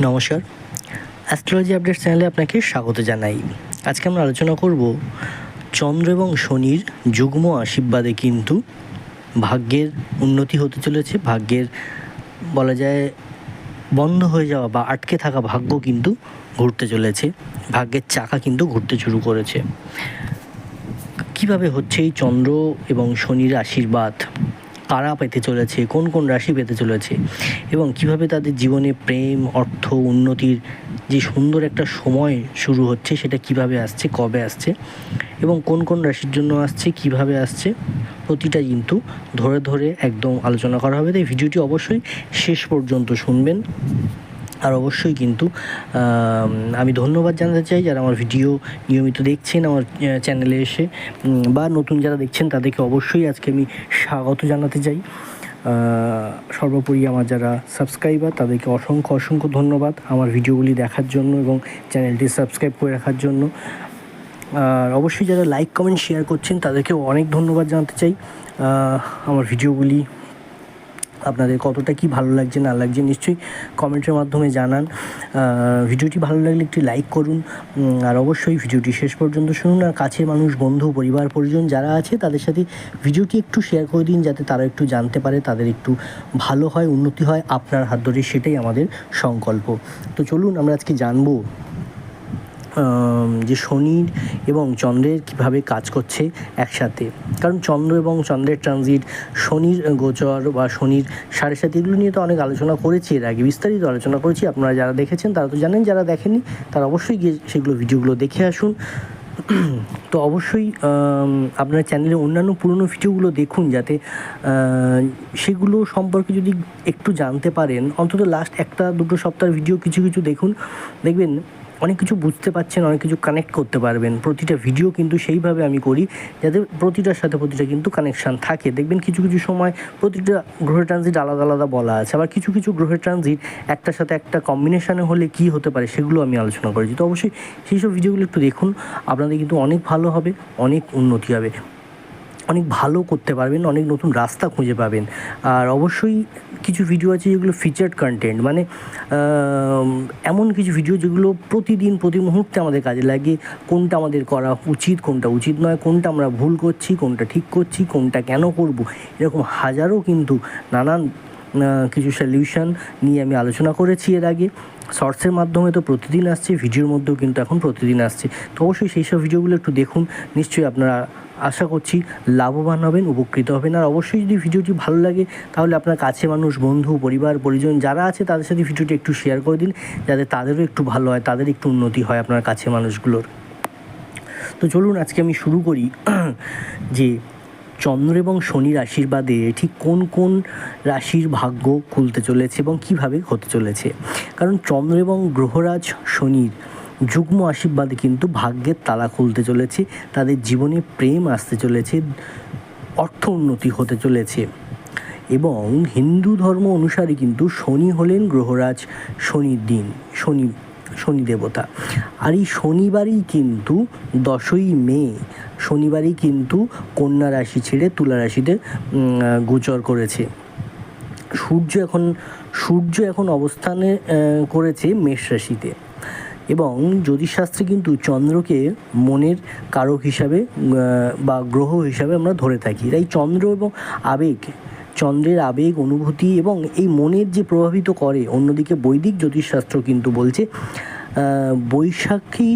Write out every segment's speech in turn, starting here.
নমস্কার। Astrology update চ্যানেলে আপনাকে স্বাগত জানাই। আজকে আমরা আলোচনা করব চন্দ্র এবং শনির যুগ্ম আশীর্বাদে কিন্তু ভাগ্যের উন্নতি হতে চলেছে, ভাগ্যের বলা যায় বন্ধ হয়ে যাওয়া বা আটকে থাকা ভাগ্য কিন্তু ঘুরতে চলেছে, ভাগ্যের চাকা কিন্তু ঘুরতে শুরু করেছে। কীভাবে হচ্ছে এই চন্দ্র এবং শনির আশীর্বাদ? কারা পেতে চলেছে, কোন কোন রাশি পেতে চলেছে এবং কীভাবে তাদের জীবনে প্রেম, অর্থ, উন্নতির যে সুন্দর একটা সময় শুরু হচ্ছে সেটা কীভাবে আসছে, কবে আসছে এবং কোন কোন রাশির জন্য আসছে, কীভাবে আসছে প্রতিটা কিন্তু ধরে ধরে একদম আলোচনা করা হবে। তাই ভিডিওটি অবশ্যই শেষ পর্যন্ত শুনবেন। আর অবশ্যই কিন্তু আমি ধন্যবাদ জানাতে চাই যারা আমার ভিডিও নিয়মিত দেখছেন আমার চ্যানেলে এসে বা নতুন যারা দেখছেন তাদেরকে অবশ্যই আজকে আমি স্বাগত জানাতে চাই। সর্বোপরি আমার যারা সাবস্ক্রাইবার তাদেরকে অসংখ্য অসংখ্য ধন্যবাদ আমার ভিডিওগুলি দেখার জন্য এবং চ্যানেলটি সাবস্ক্রাইব করে রাখার জন্য। আর অবশ্যই যারা লাইক, কমেন্ট, শেয়ার করছেন তাদেরকেও অনেক ধন্যবাদ জানাতে চাই। আমার ভিডিওগুলি আপনাদের কতটা কি ভালো লাগছে না লাগছে নিশ্চয়ই কমেন্টের মাধ্যমে জানান। ভিডিওটি ভালো লাগলে একটি লাইক করুন। আর অবশ্যই ভিডিওটি শেষ পর্যন্ত শুনুন। আর কাছের মানুষ, বন্ধু, পরিবার, পরিজন যারা আছে, তাদের সাথে ভিডিওটি একটু শেয়ার করে দিন যাতে তারা একটু জানতে পারে তাদের একটু ভালো হয়, উন্নতি হয়। আপনার হাত ধরে সেটাই আমাদের সংকল্প। তো চলুন আমরা আজকে জানব যে শনির এবং চন্দ্রের কীভাবে কাজ করছে একসাথে। কারণ চন্দ্র এবং চন্দ্রের ট্রানজিট শনির গোচর বা শনির সাড়ে সাথে এগুলো নিয়ে তো অনেক আলোচনা করেছি এর আগে, বিস্তারিত আলোচনা করেছি, আপনারা যারা দেখেছেন তারা তো জানেন, যারা দেখেননি তারা অবশ্যই গিয়ে সেগুলো ভিডিওগুলো দেখে আসুন। তো অবশ্যই আপনার চ্যানেলে অন্যান্য পুরনো ভিডিওগুলো দেখুন যাতে সেগুলো সম্পর্কে যদি একটু জানতে পারেন। অন্তত লাস্ট একটা দুটো সপ্তাহের ভিডিও কিছু কিছু দেখুন। দেখবেন অনেক কিছু বুঝতে পারছেন অনেক কিছু কানেক্ট করতে পারবেন। প্রতিটা ভিডিও কিন্তু সেইভাবে আমি করি, যাতে প্রতিটার সাথে প্রতিটা কিন্তু কানেকশান থাকে। দেখবেন কিছু কিছু সময় প্রতিটা গ্রহের ট্রানজিট আলাদা আলাদা বলা আছে। আবার কিছু কিছু গ্রহের ট্রানজিট একটার সাথে একটা কম্বিনেশানে হলে কি হতে পারে সেগুলো আমি আলোচনা করেছি। তো অবশ্যই সেই সব ভিডিওগুলো একটু দেখুন। আপনাদের কিন্তু অনেক ভালো হবে, অনেক উন্নতি হবে। অনেক ভালো করতে পারবেন, অনেক নতুন রাস্তা খুঁজে পাবেন। আর অবশ্যই কিছু ভিডিও আছে যেগুলো ফিচার্ড কন্টেন্ট মানে এমন কিছু ভিডিও যেগুলো প্রতিদিন, প্রতি মুহূর্তে আমাদের কাজে লাগে। কোনটা আমাদের করা উচিত, কোনটা উচিত নয়, কোনটা আমরা ভুল করছি, কোনটা ঠিক করছি, কোনটা কেন করব, এরকম হাজারো কিন্তু নানান কিছু সলিউশন নিয়ে আমি আলোচনা করেছি এর আগে। শর্টসের মাধ্যমে তো প্রতিদিন আসছে ভিডিওর মধ্যেও কিন্তু এখন প্রতিদিন আসছে। তো অবশ্যই সেই সব ভিডিওগুলো একটু দেখুন, নিশ্চয়ই আপনারা আশা করছি লাভবান হবেন, উপকৃত হবেন। আর অবশ্যই যদি ভিডিওটি ভালো লাগে, তাহলে আপনার কাছে মানুষ, বন্ধু, পরিবার, পরিজন যারা আছে, তাদের সাথে ভিডিওটি একটু শেয়ার করে দিন, যাতে তাদেরও একটু ভালো হয়, তাদের একটু উন্নতি হয় আপনার কাছে মানুষগুলোর। তো চলুন, আজকে আমি শুরু করি যে চন্দ্র এবং শনির আশীর্বাদে ঠিক কোন কোন রাশির ভাগ্য খুলতে চলেছে এবং কীভাবে হতে চলেছে। কারণ চন্দ্র এবং গ্রহরাজ শনির যুগ্ম আশীর্বাদে কিন্তু ভাগ্যের তালা খুলতে চলেছে, তাদের জীবনে প্রেম আসতে চলেছে, অর্থ উন্নতি হতে চলেছে। এবং হিন্দু ধর্ম অনুসারে কিন্তু শনি হলেন গ্রহরাজ, শনির দিন, শনি শনি দেবতা। আর এই শনিবারই কিন্তু দশই মে, শনিবারই কিন্তু কন্যা রাশি ছেড়ে তুলা রাশিতে গোচর করেছে। সূর্য এখন সূর্য এখন অবস্থানে করেছে মেষ রাশিতে। এবং জ্যোতিষশাস্ত্রে কিন্তু চন্দ্রকে মনের কারক হিসাবে বা গ্রহ হিসাবে আমরা ধরে থাকি। তাই চন্দ্র এবং আবেগ, চন্দ্রের আবেগ, অনুভূতি এবং এই মনের যে প্রভাবিত করে, অন্যদিকে বৈদিক জ্যোতিষশাস্ত্র কিন্তু বলছে বৈশাখী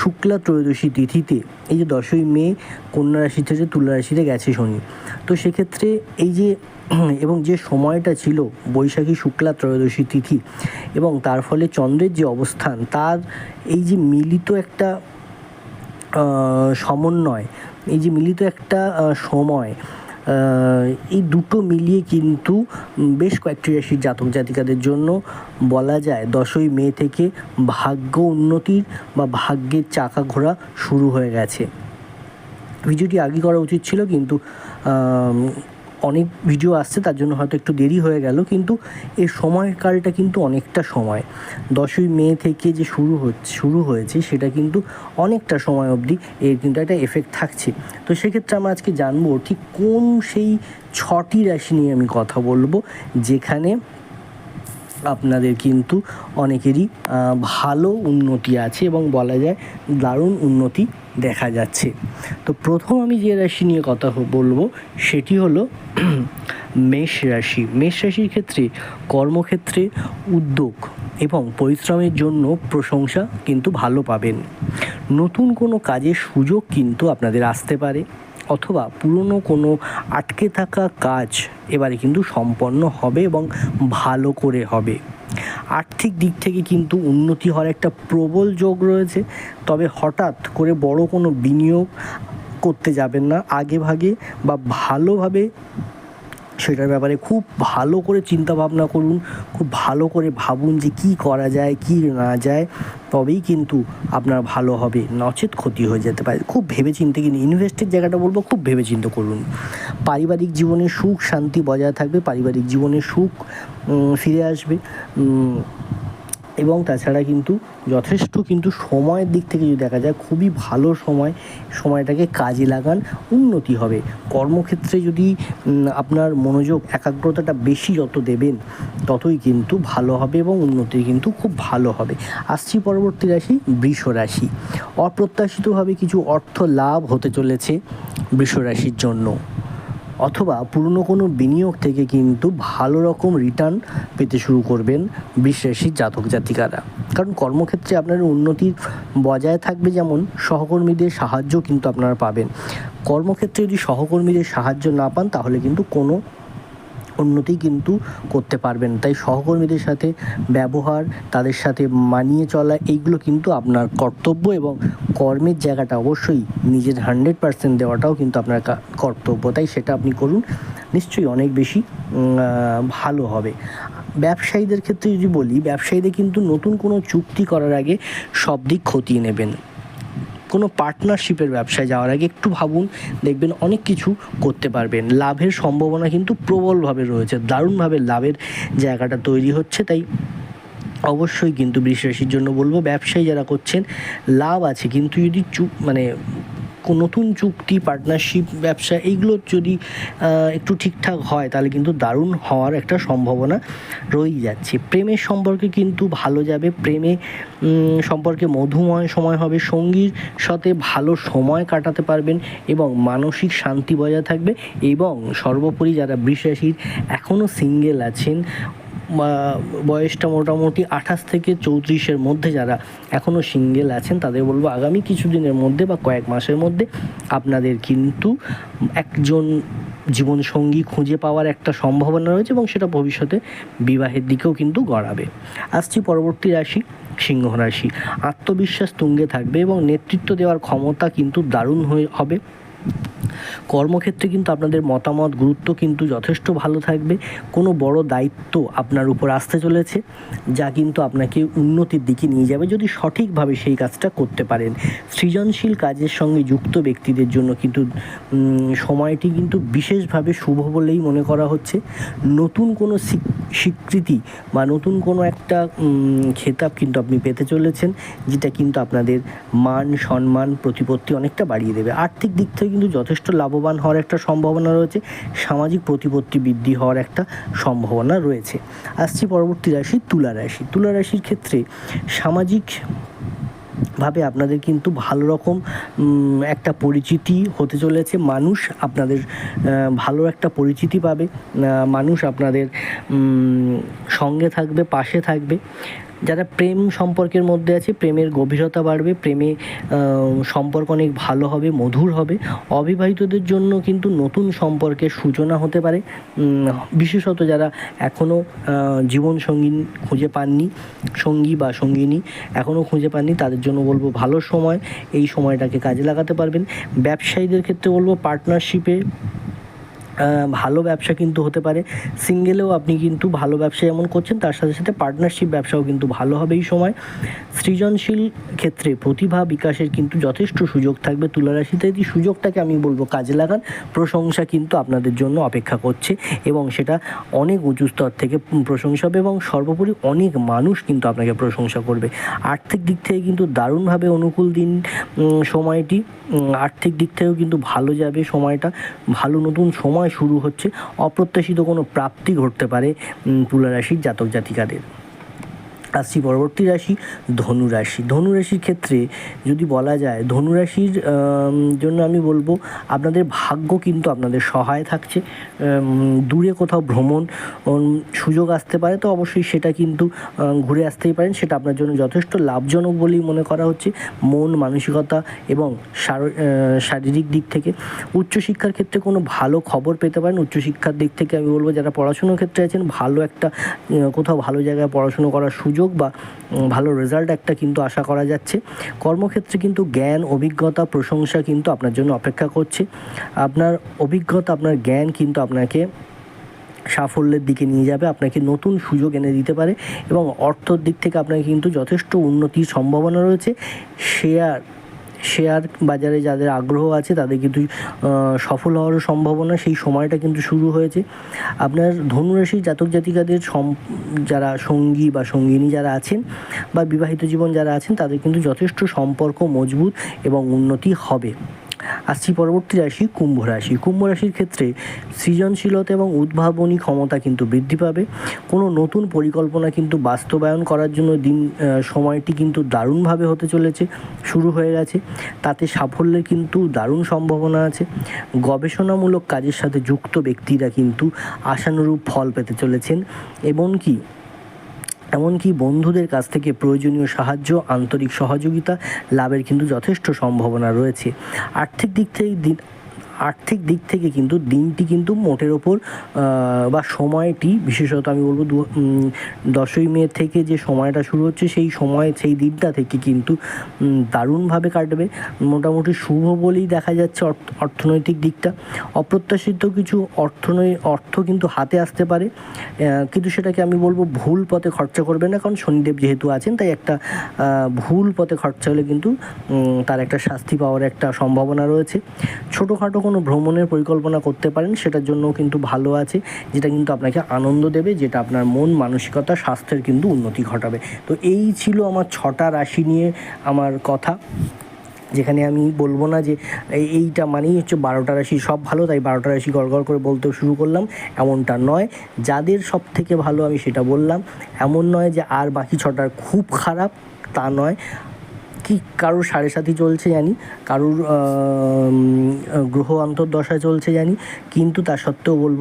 শুক্লা ত্রয়োদশী তিথিতে, এই যে দশই মে, কন্যা রাশি থেকে তুলা রাশিতে গেছে শনি। তো সেক্ষেত্রে এই যে, এবং যে সময়টা ছিল, বৈশাখী শুক্লা ত্রয়োদশী তিথি, এবং তার ফলে চন্দ্রের যে অবস্থান, তার এই যে মিলিত একটা সমন্বয়, এই যে মিলিত একটা সময় এই দুটো মিলিয়ে কিন্তু বেশ কয়েকটি রাশির জাতক জাতিকাদের জন্য বলা যায় দশই মে থেকে ভাগ্য উন্নতির বা ভাগ্যের চাকা ঘোরা শুরু হয়ে গেছে। ভিডিওটি আগে করা উচিত ছিল, কিন্তু অনেক ভিডিও আসছে, তার জন্য হয়তো একটু দেরি হয়ে গেল, কিন্তু এর সময়কালটা কিন্তু অনেকটা সময়। দশই মে থেকে যে শুরু হচ্ছে শুরু হয়েছে, সেটা কিন্তু অনেকটা সময় অবধি এর কিন্তু একটা এফেক্ট থাকছে। তো সেক্ষেত্রে আমরা আজকে জানব, ঠিক কোন সেই ছটি রাশি নিয়ে আমি কথা বলব, যেখানে আপনাদের কিন্তু অনেকেরই ভালো উন্নতি আছে এবং বলা যায় দারুণ উন্নতি দেখা যাচ্ছে। তো প্রথম আমি যে রাশি নিয়ে কথা বলব সেটি হলো মেষ রাশি। মেষ রাশির ক্ষেত্রে কর্মক্ষেত্রে উদ্যোগ এবং পরিশ্রমের জন্য প্রশংসা কিন্তু ভালো পাবেন। নতুন কোনো কাজের সুযোগ কিন্তু আপনাদের আসতে পারে। অথবা পুরনো কোনো আটকে থাকা কাজ এবারে কিন্তু সম্পন্ন হবে এবং ভালো করে হবে। আর্থিক দিক থেকে কিন্তু উন্নতি হওয়ার একটা প্রবল যোগ রয়েছে। তবে হঠাৎ করে বড় কোনো বিনিয়োগ করতে যাবেন না। আগে ভাগে বা ভালোভাবে সেটার ব্যাপারে খুব ভালো করে চিন্তা ভাবনা করুন, খুব ভালো করে ভাবুন যে কি করা যায়, কি না যায়, তবেই কিন্তু আপনার ভালো হবে, নচেত ক্ষতি হয়ে যেতে পারে। খুব ভেবে চিন্তে কিন্তু ইনভেস্টের জায়গাটা বলব, খুব ভেবে চিন্তে করুন। পারিবারিক জীবনে সুখ, শান্তি বজায় থাকবে, পারিবারিক জীবনে সুখ ফিরে আসবে। এবং তাছাড়া কিন্তু যথেষ্ট কিন্তু সময়ের দিক থেকে যদি দেখা যায়, খুবই ভালো সময়, সময়টাকে কাজে লাগান, উন্নতি হবে। কর্মক্ষেত্রে যদি আপনার মনোযোগ, একাগ্রতাটা বেশি যত দেবেন, ততই কিন্তু ভালো হবে এবং উন্নতি কিন্তু খুব ভালো হবে। আসছি পরবর্তী রাশি, বৃষ রাশি। অপ্রত্যাশিতভাবে কিছু অর্থ লাভ হতে চলেছে বৃষ রাশির জন্য। অথবা পুরনো কোনো বিনিয়োগ থেকে কিন্তু ভালো রকম রিটার্ন পেতে শুরু করবেন বিশ্বাসী জাতক জাতিকারা। কারণ কর্মক্ষেত্রে আপনার উন্নতির বজায় থাকবে যেমন সহকর্মীদের সাহায্য কিন্তু আপনারা পাবেন। কর্মক্ষেত্রে যদি সহকর্মীদের সাহায্য না পান তাহলে কিন্তু কোনো উন্নতি কিন্তু করতে পারবেন। তাই সহকর্মীদের সাথে ব্যবহার, তাদের সাথে মানিয়ে চলা, এইগুলো কিন্তু আপনার কর্তব্য এবং কর্মের জায়গাটা অবশ্যই নিজের হান্ড্রেড পার্সেন্ট দেওয়াটাও কিন্তু আপনার কর্তব্য। তাই সেটা আপনি করুন, নিশ্চয়ই অনেক বেশি ভালো হবে। ব্যবসায়ীদের ক্ষেত্রে যদি বলি, ব্যবসায়ীদের কিন্তু নতুন কোনো চুক্তি করার আগে সব দিক খতিয়ে নেবেন। কোনো পার্টনারশিপের ব্যবসায় যাওয়ার আগে একটু ভাবুন, দেখবেন অনেক কিছু করতে পারবেন। লাভের সম্ভাবনা কিন্তু প্রবলভাবে রয়েছে, দারুণভাবে লাভের জায়গাটা তৈরি হচ্ছে, তাই অবশ্যই কিন্তু বৃষ রাশির জন্য বলব, ব্যবসায়ী যারা করছেন, লাভ আছে, কিন্তু যদি চুপ মানে নতুন চুক্তি পার্টনারশিপ ব্যবসা, এইগুলো যদি একটু ঠিকঠাক হয়, তাহলে কিন্তু দারুণ হওয়ার একটা সম্ভাবনা রয়েই যাচ্ছে। প্রেমের সম্পর্কে কিন্তু ভালো যাবে। প্রেমে সম্পর্কে মধুময় সময় হবে। সঙ্গীর সাথে ভালো সময় কাটাতে পারবেন এবং মানসিক শান্তি বজায় থাকবে এবং সর্বোপরি যারা রাশির এখনও সিঙ্গেল আছেন বয়সটা মোটামুটি আঠাশ থেকে চৌত্রিশের মধ্যে যারা এখনও সিঙ্গেল আছেন, তাদের বলব আগামী কিছুদিনের মধ্যে বা কয়েক মাসের মধ্যে আপনাদের কিন্তু একজন জীবনসঙ্গী খুঁজে পাওয়ার একটা সম্ভাবনা রয়েছে এবং সেটা ভবিষ্যতে বিবাহের দিকেও কিন্তু গড়াবে। আসছি পরবর্তী রাশি, সিংহ রাশি। আত্মবিশ্বাস তুঙ্গে থাকবে এবং নেতৃত্ব দেওয়ার ক্ষমতা কিন্তু দারুণ হয়ে হবে। কর্মক্ষেত্রে কিন্তু আপনাদের মতামত, গুরুত্ব কিন্তু যথেষ্ট ভালো থাকবে। কোনো বড় দায়িত্ব আপনার উপর আসতে চলেছে, যা কিন্তু আপনাকে উন্নতির দিকে নিয়ে যাবে যদি সঠিকভাবে সেই কাজটা করতে পারেন। সৃজনশীল কাজের সঙ্গে যুক্ত ব্যক্তিদের জন্য কিন্তু সময়টি কিন্তু বিশেষভাবে শুভ বলেই মনে করা হচ্ছে। নতুন কোনো স্বীকৃতি বা নতুন কোনো একটা খেতাব কিন্তু আপনি পেতে চলেছেন, যেটা কিন্তু আপনাদের মান, সম্মান, প্রতিপত্তি অনেকটা বাড়িয়ে দেবে। আর্থিক দিক থেকে কিন্তু যথেষ্ট লাভবান হওয়ার একটা সম্ভাবনা রয়েছে। সামাজিক প্রতিপত্তি বৃদ্ধি হওয়ার একটা সম্ভাবনা রয়েছে। আসছি পরবর্তী রাশি, তুলা রাশি। তুলা রাশির ক্ষেত্রে সামাজিক ভাবে আপনাদের কিন্তু ভালো রকম একটা পরিচিতি হতে চলেছে। মানুষ আপনাদের ভালো একটা পরিচিতি পাবে। মানুষ আপনাদের সঙ্গে থাকবে, পাশে থাকবে। যারা প্রেম সম্পর্কের মধ্যে আছে, প্রেমের গভীরতা বাড়বে, প্রেমে সম্পর্ক অনেক ভালো হবে, মধুর হবে। অবিবাহিতদের জন্য কিন্তু নতুন সম্পর্কের সূচনা হতে পারে। বিশেষত যারা এখনও জীবন সঙ্গী খুঁজে পাননি, সঙ্গী বা সঙ্গিনী এখনও খুঁজে পাননি, তাদের জন্য বলব ভালো সময়। এই সময়টাকে কাজে লাগাতে পারবেন। ব্যবসায়ীদের ক্ষেত্রে বলব পার্টনারশিপে ভালো ব্যবসা কিন্তু হতে পারে। সিঙ্গেলেও আপনি কিন্তু ভালো ব্যবসা যেমন করছেন, তার সাথে সাথে পার্টনারশিপ ব্যবসাও কিন্তু ভালো হবে এই সময়। সৃজনশীল ক্ষেত্রে প্রতিভা বিকাশের কিন্তু যথেষ্ট সুযোগ থাকবে তুলারাশিতে। এই সুযোগটাকে আমি বলব কাজে লাগান। প্রশংসা কিন্তু আপনাদের জন্য অপেক্ষা করছে এবং সেটা অনেক উঁচু স্তর থেকে প্রশংসা হবে এবং সর্বোপরি অনেক মানুষ কিন্তু আপনাকে প্রশংসা করবে। আর্থিক দিক থেকে কিন্তু দারুণভাবে অনুকূল দিন সময়টি। আর্থিক দিক থেকেও কিন্তু ভালো যাবে সময়টা। ভালো নতুন সময় শুরু হচ্ছে। অপ্রত্যাশিত কোনো প্রাপ্তি ঘটতে পারে তুলারাশির জাতক জাতিকাদের আসছি পরবর্তী রাশি ধনু রাশি। ধনু রাশির ক্ষেত্রে যদি বলা যায়, ধনু রাশির জন্য আমি বলব, আপনাদের ভাগ্য কিন্তু আপনাদের সহায় থাকছে। দূরে কোথাও ভ্রমণ সুযোগ আসতে পারে, তো অবশ্যই সেটা কিন্তু ঘুরে আসতেই পারেন। সেটা আপনার জন্য যথেষ্ট লাভজনক বলেই মনে করা হচ্ছে মন, মানসিকতা এবং শারীরিক দিক থেকে। উচ্চশিক্ষার ক্ষেত্রে কোনো ভালো খবর পেতে পারেন। উচ্চশিক্ষার দিক থেকে আমি বলব, যারা পড়াশুনোর ক্ষেত্রে আছেন, ভালো একটা কোথাও ভালো জায়গায় পড়াশুনো করার সুযোগ বা ভালো রেজাল্ট একটা কিন্তু আশা করা যাচ্ছে। কর্মক্ষেত্রে কিন্তু জ্ঞান, অভিজ্ঞতা, প্রশংসা কিন্তু আপনার জন্য অপেক্ষা করছে। আপনার অভিজ্ঞতা, আপনার জ্ঞান কিন্তু আপনাকে সাফল্যের দিকে নিয়ে যাবে, আপনাকে নতুন সুযোগ এনে দিতে পারে এবং অর্থর দিক থেকে আপনাকে কিন্তু যথেষ্ট উন্নতির সম্ভাবনা রয়েছে। শেয়ার শেয়ার বাজারে যাদের আগ্রহ আছে, তাদের কিন্তু সফল হওয়ার সম্ভাবনা। সেই সময়টা কিন্তু শুরু হয়েছে। আপনার ধনুরাশি জাতক জাতিকাদের সম, যারা সঙ্গী বা সঙ্গিনী যারা আছেন বা বিবাহিত জীবন যারা আছেন, তাদের কিন্তু যথেষ্ট সম্পর্ক মজবুত এবং উন্নতি হবে। আসছি পরবর্তী রাশি কুম্ভ রাশি। কুম্ভ রাশির ক্ষেত্রে সৃজনশীলতা এবং উদ্ভাবনী ক্ষমতা কিন্তু বৃদ্ধি পাবে। কোনো নতুন পরিকল্পনা কিন্তু বাস্তবায়ন করার জন্য দিন সময়টি কিন্তু দারুণভাবে হতে চলেছে, শুরু হয়ে গেছে। তাতে সাফল্যের কিন্তু দারুণ সম্ভাবনা আছে। গবেষণামূলক কাজের সাথে যুক্ত ব্যক্তিরা কিন্তু আশানুরূপ ফল পেতে চলেছেন। এমনকি এমনকি বন্ধুদের কাছ থেকে প্রয়োজনীয় সাহায্য, আন্তরিক সহযোগিতা লাভের কিন্তু যথেষ্ট সম্ভাবনা রয়েছে। আর্থিক দিক থেকে দিন আর্থিক দিক থেকে কিন্তু দিনটি কিন্তু মোটের ওপর বা সময়টি, বিশেষত আমি বলব দু দশই মে থেকে যে সময়টা শুরু হচ্ছে, সেই সময়, সেই দিনটা থেকে কিন্তু দারুণভাবে কাটবে। মোটামুটি শুভ বলেই দেখা যাচ্ছে অর্থ- অর্থনৈতিক দিকটা। অপ্রত্যাশিত কিছু অর্থনৈ, অর্থ কিন্তু হাতে আসতে পারে কিন্তু সেটাকে আমি বলব ভুল পথে খরচা করবে না, কারণ শনিদেব যেহেতু আছেন, তাই একটা ভুল পথে খরচা হলে কিন্তু তার একটা শাস্তি পাওয়ার একটা সম্ভাবনা রয়েছে। ছোটোখাটো কোনো ভ্রমণের পরিকল্পনা করতে পারেন, সেটার জন্য কিন্তু ভালো আছে, যেটা কিন্তু আপনাকে আনন্দ দেবে, যেটা আপনার মন, মানসিকতা, স্বাস্থ্যের কিন্তু উন্নতি ঘটাবে। তো এই ছিল আমার ছটা রাশি নিয়ে আমার কথা, যেখানে আমি বলব না যে এইটা মানেই হচ্ছে বারোটা রাশি সব ভালো, তাই বারোটা রাশি গড়গড় করে বলতে শুরু করলাম, এমনটা নয়। যাদের সব থেকে ভালো আমি সেটা বললাম, এমন নয় যে আর বাকি ছটার খুব খারাপ, তা নয়। কি কারোর সাড়ে সাথী চলছে জানি, কারোর গ্রহ অন্তর্দশা চলছে জানি, কিন্তু তা সত্ত্বেও বলব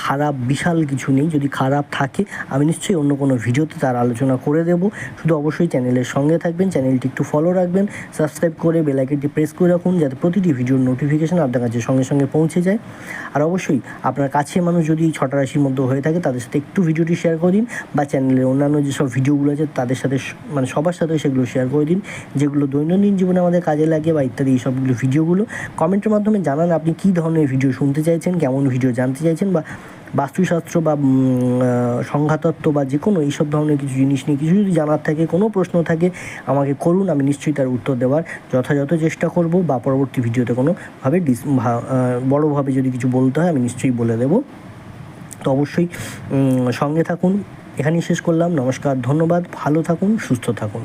খারাপ বিশাল কিছু নেই, যদি খারাপ থাকে আমি নিশ্চয়ই অন্য কোনো ভিডিওতে তার আলোচনা করে দেব। শুধু অবশ্যই চ্যানেলের সঙ্গে থাকবেন, চ্যানেলটি একটু ফলো রাখবেন সাবস্ক্রাইব করে বেলাইকনটি প্রেস করে রাখুন, যাতে প্রতিটি ভিডিওর নোটিফিকেশান আপনার কাছে সঙ্গে সঙ্গে পৌঁছে যায়। আর অবশ্যই আপনার কাছে মানুষ যদি এই ছটা রাশির মধ্যে হয়ে থাকে, তাদের সাথে একটু ভিডিওটি শেয়ার করে দিন, বা চ্যানেলের অন্যান্য যেসব ভিডিওগুলো আছে তাদের সাথে মানে সবার সাথে সেগুলো শেয়ার করে দিন। যেগুলো দৈনন্দিন জীবনে আমাদের কাজে লাগে বা ইত্যাদি এই সবগুলো ভিডিওগুলো, কমেন্টের মাধ্যমে জানান আপনি কী ধরনের ভিডিও শুনতে চাইছেন, কেমন ভিডিও জানতে চাইছেন বা বাস্তুশাস্ত্র বা সংখ্যাতত্ত্ব বা যে কোনো এইসব ধরনের কিছু জিনিস নিয়ে কিছু যদি জানার থাকে, কোনো প্রশ্ন থাকে, আমাকে করুন, আমি নিশ্চয়ই তার উত্তর দেওয়ার যথাযথ চেষ্টা করব বা পরবর্তী ভিডিওতে কোনোভাবে ডিস বড়োভাবে যদি কিছু বলতে হয়, আমি নিশ্চয়ই বলে দেবো। তো অবশ্যই সঙ্গে থাকুন। এখানেই শেষ করলাম। নমস্কার, ধন্যবাদ। ভালো থাকুন, সুস্থ থাকুন।